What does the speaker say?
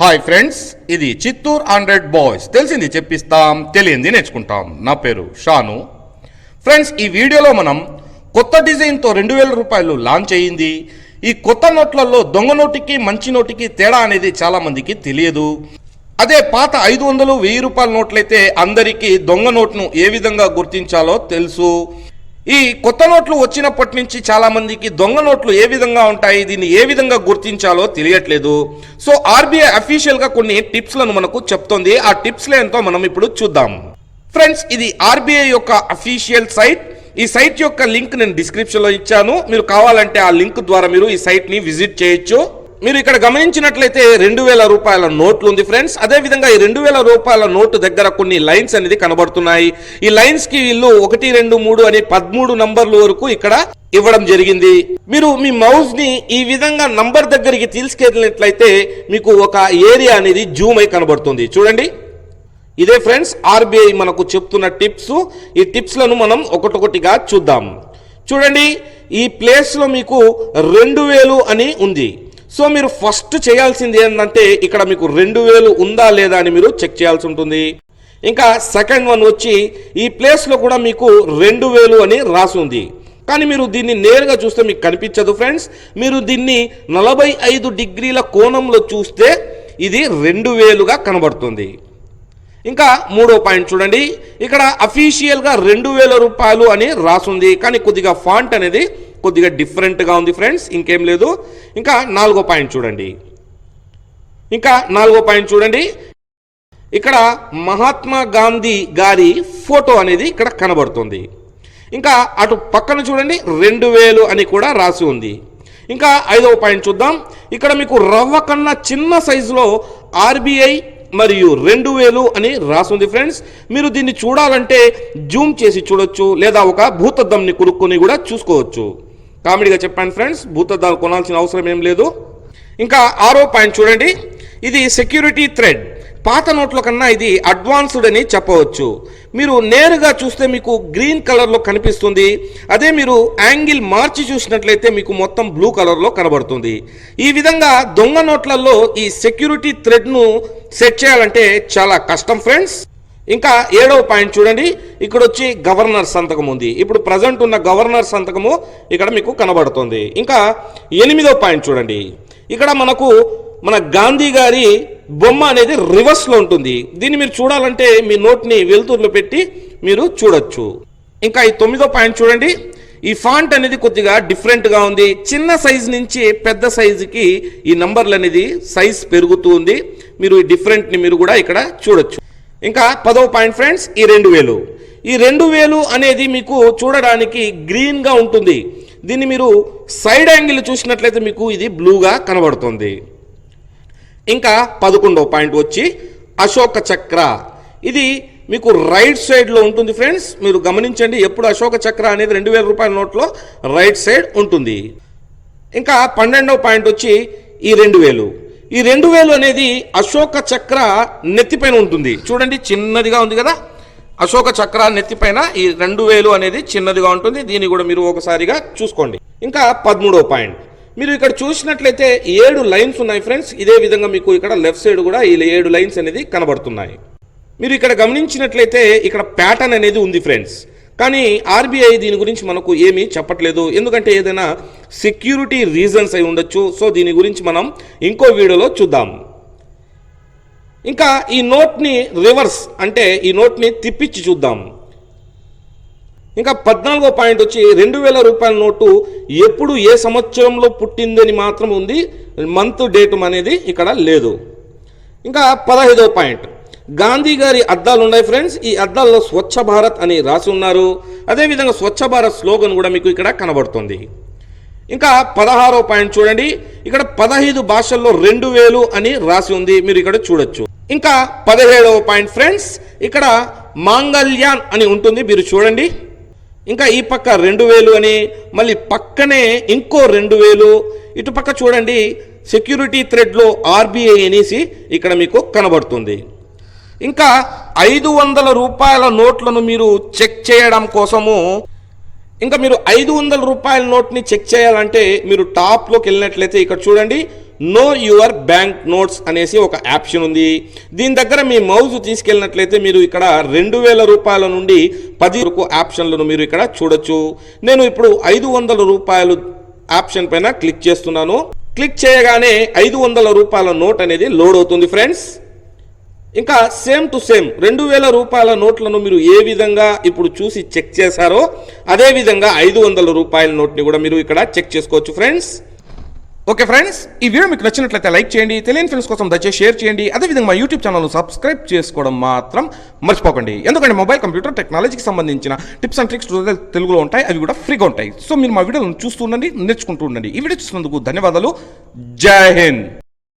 Hi friends ఇది Chittoor hundred boys. తెలిసింది చెప్పిస్తాం తెలియంది నేర్చుకుంటాం. నా పేరు షాను. ఫ్రెండ్స్ ఈ వీడియోలో మనం కొత్త డిజైన్తో రెండు వేల రూపాయలు లాంచ్ అయ్యింది. ఈ కొత్త నోట్లలో దొంగ నోటికి మంచి నోటికి తేడా అనేది చాలా మందికి తెలియదు. అదే పాత ఐదు వందలు వెయ్యి రూపాయల నోట్లయితే అందరికీ దొంగ నోట్ను ఏ విధంగా గుర్తించాలో తెలుసు. ఈ కొత్త నోట్లు వచ్చినప్పటి నుంచి చాలామందికి దొంగ నోట్లు ఏ విధంగా ఉంటాయి దీన్ని ఏ విధంగా గుర్తించాలో తెలియట్లేదు. సో ఆర్బీఐ అఫీషియల్గా కొన్ని టిప్స్లను మనకు చెప్తోంది. ఆ టిప్స్ ఏంటో మనం ఇప్పుడు చూద్దాం. ఫ్రెండ్స్ ఇది ఆర్బీఐ యొక్క అఫీషియల్ సైట్ ఈ సైట్ యొక్క లింక్ నేను డిస్క్రిప్షన్లో ఇచ్చాను. మీరు కావాలంటే ఆ లింక్ ద్వారా మీరు ఈ సైట్ని విజిట్ చేయొచ్చు. మీరు ఇక్కడ గమనించినట్లయితే రెండు వేల రూపాయల నోట్లు ఉంది ఫ్రెండ్స్. అదే విధంగా ఈ రెండు వేల రూపాయల నోటు దగ్గర కొన్ని లైన్స్ అనేది కనబడుతున్నాయి. ఈ లైన్స్కి వీళ్ళు ఒకటి రెండు మూడు అని పదమూడు నంబర్ల వరకు ఇక్కడ ఇవ్వడం జరిగింది. మీరు మీ మౌస్ని ఈ విధంగా నంబర్ దగ్గరికి తీసుకెళ్ళినట్లయితే మీకు ఒక ఏరియా అనేది జూమ్ అయి కనబడుతుంది. చూడండి. ఇదే ఫ్రెండ్స్ ఆర్బీఐ మనకు చెప్తున్న టిప్స్. ఈ టిప్స్లను మనం ఒకటొకటిగా చూద్దాం. చూడండి. ఈ ప్లేస్లో మీకు రెండు వేలు అని ఉంది. సో మీరు ఫస్ట్ చేయాల్సింది ఏంటంటే ఇక్కడ మీకు రెండు వేలు ఉందా లేదా అని మీరు చెక్ చేయాల్సి ఉంటుంది. ఇంకా సెకండ్ వన్ వచ్చి ఈ ప్లేస్లో కూడా మీకు రెండు వేలు అని రాసి ఉంది. కానీ మీరు దీన్ని నేరుగా చూస్తే మీకు కనిపించదు ఫ్రెండ్స్ మీరు దీన్ని నలభై ఐదు డిగ్రీల కోణంలో చూస్తే ఇది రెండు వేలుగా కనబడుతుంది. ఇంకా మూడో పాయింట్ చూడండి. ఇక్కడ అఫీషియల్గా రెండు వేల రూపాయలు అని రాసుంది కానీ కొద్దిగా ఫాంట్ అనేది కొద్దిగా డిఫరెంట్గా ఉంది ఫ్రెండ్స్ ఇంకేం లేదు. ఇంకా నాలుగో పాయింట్ చూడండి. ఇంకా నాలుగో పాయింట్ చూడండి. ఇక్కడ మహాత్మా గాంధీ గారి ఫోటో అనేది ఇక్కడ కనబడుతుంది. ఇంకా అటు పక్కన చూడండి రెండు వేలు అని కూడా రాసి ఉంది. ఇంకా ఐదవ పాయింట్ చూద్దాం. ఇక్కడ మీకు రవ్వ కన్నా చిన్న సైజులో ఆర్బీఐ మరియు రెండు వేలు అని రాసుంది ఫ్రెండ్స్. మీరు దీన్ని చూడాలంటే జూమ్ చేసి చూడొచ్చు లేదా ఒక భూతద్దంని కొనుక్కొని కూడా చూసుకోవచ్చు. కామెడీగా చెప్పాను ఫ్రెండ్స్ భూతద్దాలు కొనాల్సిన అవసరం ఏం లేదు. ఇంకా ఆరో పాయింట్ చూడండి. ఇది సెక్యూరిటీ థ్రెడ్. పాత నోట్ల కన్నా ఇది అడ్వాన్స్డ్ అని చెప్పవచ్చు. మీరు నేరుగా చూస్తే మీకు గ్రీన్ కలర్లో కనిపిస్తుంది. అదే మీరు యాంగిల్ మార్చి చూసినట్లయితే మీకు మొత్తం బ్లూ కలర్లో కనబడుతుంది. ఈ విధంగా దొంగ నోట్లలో ఈ సెక్యూరిటీ థ్రెడ్ను సెట్ చేయాలంటే చాలా కష్టం ఫ్రెండ్స్. ఇంకా ఏడవ పాయింట్ చూడండి. ఇక్కడ వచ్చి గవర్నర్ సంతకం ఉంది. ఇప్పుడు ప్రజెంట్ ఉన్న గవర్నర్ సంతకము ఇక్కడ మీకు కనబడుతుంది. ఇంకా ఎనిమిదవ పాయింట్ చూడండి. ఇక్కడ మనకు మన గాంధీ గారి బొమ్మ అనేది రివర్స్లో ఉంటుంది. దీన్ని మీరు చూడాలంటే మీ నోట్ని వెలుతురులో పెట్టి మీరు చూడొచ్చు. ఇంకా ఈ తొమ్మిదో పాయింట్ చూడండి. ఈ ఫాంట్ అనేది కొద్దిగా డిఫరెంట్గా ఉంది. చిన్న సైజ్ నుంచి పెద్ద సైజుకి ఈ నంబర్లు అనేది సైజ్ పెరుగుతూ ఉంది. మీరు ఈ డిఫరెంట్ని మీరు కూడా ఇక్కడ చూడొచ్చు. ఇంకా పదవ పాయింట్ ఫ్రెండ్స్ ఈ రెండు వేలు. ఈ రెండు వేలు అనేది మీకు చూడడానికి గ్రీన్గా ఉంటుంది. దీన్ని మీరు సైడ్ యాంగిల్ చూసినట్లయితే మీకు ఇది బ్లూగా కనబడుతుంది. ఇంకా పదకొండవ పాయింట్ వచ్చి అశోక చక్ర. ఇది మీకు రైట్ సైడ్లో ఉంటుంది ఫ్రెండ్స్. మీరు గమనించండి ఎప్పుడు అశోక చక్ర అనేది రెండు వేల రూపాయల నోట్లో రైట్ సైడ్ ఉంటుంది. ఇంకా పన్నెండవ పాయింట్ వచ్చి ఈ రెండు వేలు. ఈ రెండు వేలు అనేది అశోక చక్ర నెత్తిపైన ఉంటుంది. చూడండి చిన్నదిగా ఉంది కదా? అశోక చక్ర నెత్తిపైన ఈ రెండు వేలు అనేది చిన్నదిగా ఉంటుంది. దీన్ని కూడా మీరు ఒకసారిగా చూసుకోండి. ఇంకా పదమూడవ పాయింట్. మీరు ఇక్కడ చూసినట్లయితే ఏడు లైన్స్ ఉన్నాయి ఫ్రెండ్స్. ఇదే విధంగా మీకు ఇక్కడ లెఫ్ట్ సైడ్ కూడా ఈ ఏడు లైన్స్ అనేది కనబడుతున్నాయి. మీరు ఇక్కడ గమనించినట్లయితే ఇక్కడ ప్యాటర్న్ అనేది ఉంది ఫ్రెండ్స్. కానీ ఆర్బీఐ దీని గురించి మనకు ఏమీ చెప్పట్లేదు. ఎందుకంటే ఏదైనా సెక్యూరిటీ రీజన్స్ అయి ఉండొచ్చు. సో దీని గురించి మనం ఇంకో వీడియోలో చూద్దాం. ఇంకా ఈ నోట్ని రివర్స్ అంటే ఈ నోట్ని తిప్పించి చూద్దాం. ఇంకా పద్నాలుగో పాయింట్ వచ్చి రెండు వేల రూపాయల నోటు ఎప్పుడు ఏ సంవత్సరంలో పుట్టిందని మాత్రం ఉంది. మంత్ డేట్ అనేది ఇక్కడ లేదు. ఇంకా పదహైదో పాయింట్. గాంధీ గారి అద్దాలు ఉన్నాయి ఫ్రెండ్స్. ఈ అద్దాల్లో స్వచ్ఛ భారత్ అని రాసి ఉన్నారు. అదేవిధంగా స్వచ్ఛ భారత్ స్లోగన్ కూడా మీకు ఇక్కడ కనబడుతుంది. ఇంకా పదహారో పాయింట్ చూడండి. ఇక్కడ పదహైదు భాషల్లో రెండు వేలు అని రాసి ఉంది. మీరు ఇక్కడ చూడొచ్చు. ఇంకా పదిహేడవ పాయింట్ ఫ్రెండ్స్. ఇక్కడ మాంగళ్యాన్ అని ఉంటుంది. మీరు చూడండి. ఇంకా ఈ పక్క రెండు వేలు అని మళ్ళీ పక్కనే ఇంకో రెండు వేలు. ఇటు పక్క చూడండి. సెక్యూరిటీ థ్రెడ్లో ఆర్బీఐ అనేసి ఇక్కడ మీకు కనబడుతుంది. ఇంకా ఐదు వందల రూపాయల నోట్లను మీరు చెక్ చేయడం కోసము ఇంకా మీరు ఐదు వందల రూపాయల నోట్ని చెక్ చేయాలంటే మీరు టాప్లోకి వెళ్ళినట్లయితే ఇక్కడ చూడండి నో యువర్ బ్యాంక్ నోట్స్ అనేసి ఒక ఆప్షన్ ఉంది. దీని దగ్గర మీ మౌజ్ తీసుకెళ్ళినట్లయితే మీరు ఇక్కడ రెండు వేల రూపాయల నుండి పది వరకు ఆప్షన్లను మీరు ఇక్కడ చూడొచ్చు. నేను ఇప్పుడు ఐదు వందల రూపాయలు ఆప్షన్ పైన క్లిక్ చేస్తున్నాను. క్లిక్ చేయగానే ఐదు వందల రూపాయల నోట్ అనేది లోడ్ అవుతుంది ఫ్రెండ్స్. ఇంకా సేమ్ టు సేమ్ రెండు వేల రూపాయల నోట్లను మీరు ఏ విధంగా ఇప్పుడు చూసి చెక్ చేశారో అదే విధంగా ఐదు వందల రూపాయల నోట్ని కూడా మీరు ఇక్కడ చెక్ చేసుకోవచ్చు ఫ్రెండ్స్ ఓకే ఫ్రెండ్స్ ఈ వీడియో మీకు నచ్చినట్లయితే లైక్ చేయండి తెలియని ఫ్రెండ్స్ కోసం దయచేసి షేర్ చేయండి అదేవిధంగా మా యూట్యూబ్ ఛానల్ సబ్స్క్రైబ్ చేసుకోవడం మాత్రం మర్చిపోకండి. ఎందుకంటే మొబైల్ కంప్యూటర్ టెక్నాలజీకి సంబంధించిన టిప్స్ అండ్ ట్రిక్స్ తెలుగులో ఉంటాయి అవి కూడా ఫ్రీగా ఉంటాయి. సో మీరు మా వీడియోలను చూస్తూ ఉండండి నేర్చుకుంటూ ఉండండి. ఈ వీడియో చూసినందుకు ధన్యవాదాలు. జై హింద్.